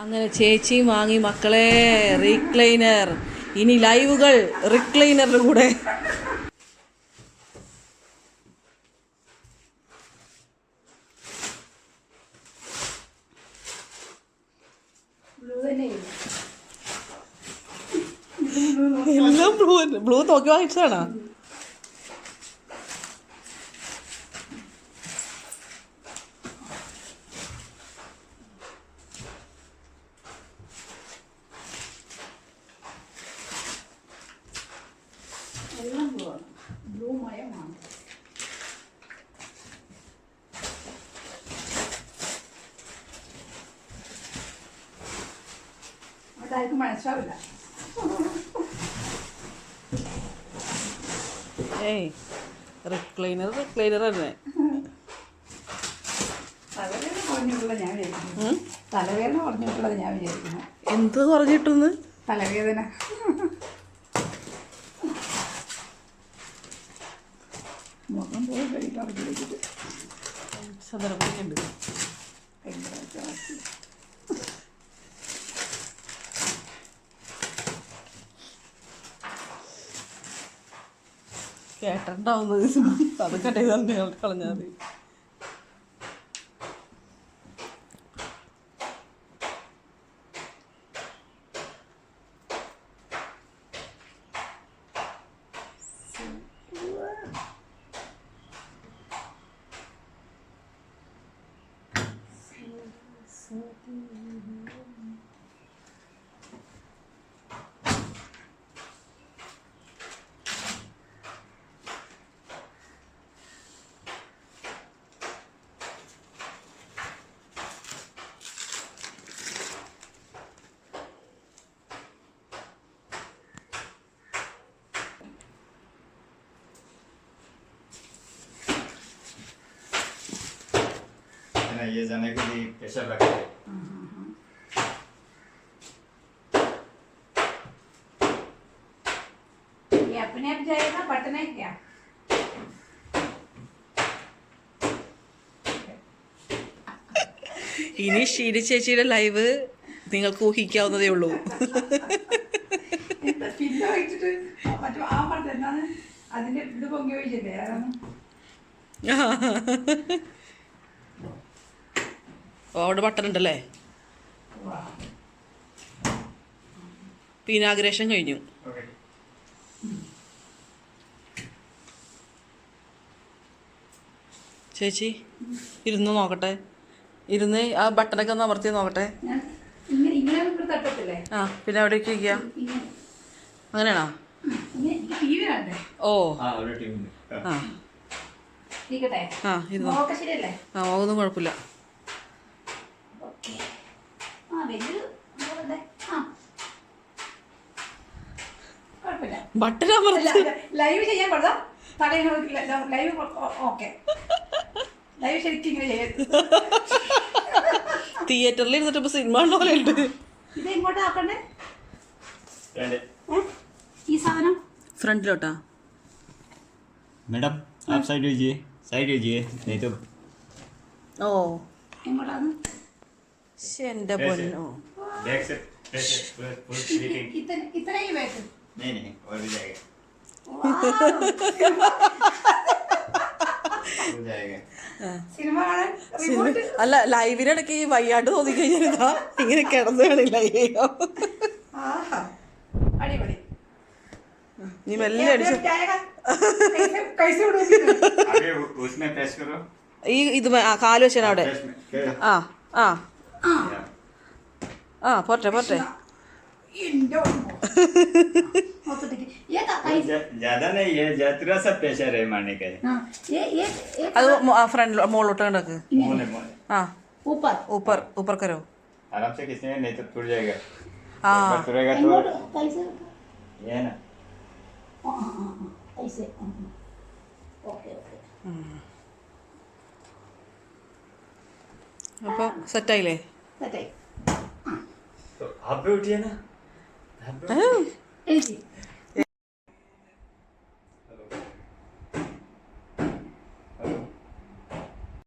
അങ്ങനെ ചേച്ചിയും വാങ്ങി മക്കളെ റീക്ലൈനർ ഇനി ലൈവുകൾ റിക്ലൈനറിന്റെ കൂടെ. ബ്ലൂ ബ്ലൂ നോക്കി വാങ്ങിച്ചതാണോ? എല്ലാം ബ്ലൂ ആണ് ബ്ലൂ മയമാണ് മനസ്സിലാവില്ല. ഏയ് റിക്ലൈനർ റിക്ലൈനർ തന്നെ തലവേദന കുറഞ്ഞിട്ടുള്ളത് ഞാൻ വിചാരിക്കുന്നു. തലവേദന കുറഞ്ഞിട്ടുള്ളത് ഞാൻ വിചാരിക്കുന്നു. എന്ത് പറഞ്ഞിട്ടൊന്ന് തലവേദന. ഭയങ്കര ചാച്ചി. കേട്ടിട്ടുണ്ടാവുന്നത് അത് കളഞ്ഞാൽ മതി 嗯嗯嗯嗯。है ना ये जाने के लिए प्रेशर रखते हैं ये अपने आप जाएगा बटन है क्या ഇനി ഷീന ചേച്ചിയുടെ ലൈവ് നിങ്ങൾക്ക് ഊഹിക്കാവുന്നതേ ഉള്ളൂ എന്താ പിന്നെ വെച്ചിട്ട് മറ്റു ആ പടം എന്താണ് അതിന്റെ ഇത് പൊങ്ങി ഒഴിച്ചില്ലേ അതാണ് ഓ അവിടെ ബട്ടൺ ഉണ്ടല്ലേ? പീനാഗ്രേഷൻ കഴിഞ്ഞു. ചേച്ചി ഇരുന്ന് നോക്കട്ടെ. ഇരുന്ന് ആ ബട്ടണൊക്കെ ഒന്ന് അമർത്തി നോക്കട്ടെ. ആ പിന്നെ അവിടേക്ക് ഇരിക്കുക അങ്ങനെയാണോ? ഓ. ആ ആ. ഇരുന്നോ. ആ ഒന്നും കുഴപ്പമില്ല. വലിയൊരു ഇതുണ്ട്. ആ കുഴപ്പമില്ല ബട്ടൺ അമർത്തി ലൈവ് ചെയ്യാൻ പാടാ തലയിങ്ങനെ ലൈവ് ഓക്കെ ലൈവ് ശരിക്കും ഇങ്ങനെ ചെയ്യാം തിയേറ്ററിൽ ഇരുന്നിട്ട് ഇപ്പൊ സിനിമ ഉള്ള പോലെ ഉണ്ട് ഇത് ഇങ്ങോട്ട് ആക്കണ്ടേ रेडी ഏ? ഈ സാധനം ഫ്രണ്ടിലോട്ടാ मैडम आप साइड लीजिए साइड लीजिए नहीं तो ഓ എങ്ങോട്ടാണ് ശ്ശെ, എന്റെ പൊന്നു. അല്ല ലൈവിനിടയ്ക്ക് ഈ വയ്യാണ്ട് തോന്നി കഴിഞ്ഞാൽ ഇങ്ങനെ കിടന്നു കാണില്ല നീ മെല്ലെ അടിച്ചു. ഈ ഇത് കാൽ വെച്ചാണ് അവിടെ. ആ ആ. ആ പോട്ടെ പോട്ടെ इंडो मौतटिक ये का कैसे ज्या- ज्यादा नहीं है ज्या- थोड़ा सा प्रेशर है मारने का हां ये ये ये അത് ഫ്രണ്ട് മുകളിലോട്ട് കിടക്ക് मोने मोने ആ ऊपर ऊपर ऊपर करो आराम से खींचने नहीं तो टूट जाएगा हाँ। एक बार टूटेगा इंडो तो कैसे ये है ना हां हां हां ऐसे ओके ओके അപ്പോൾ സെറ്റായില്ലേ সেটাই হাফ বিউটি না এই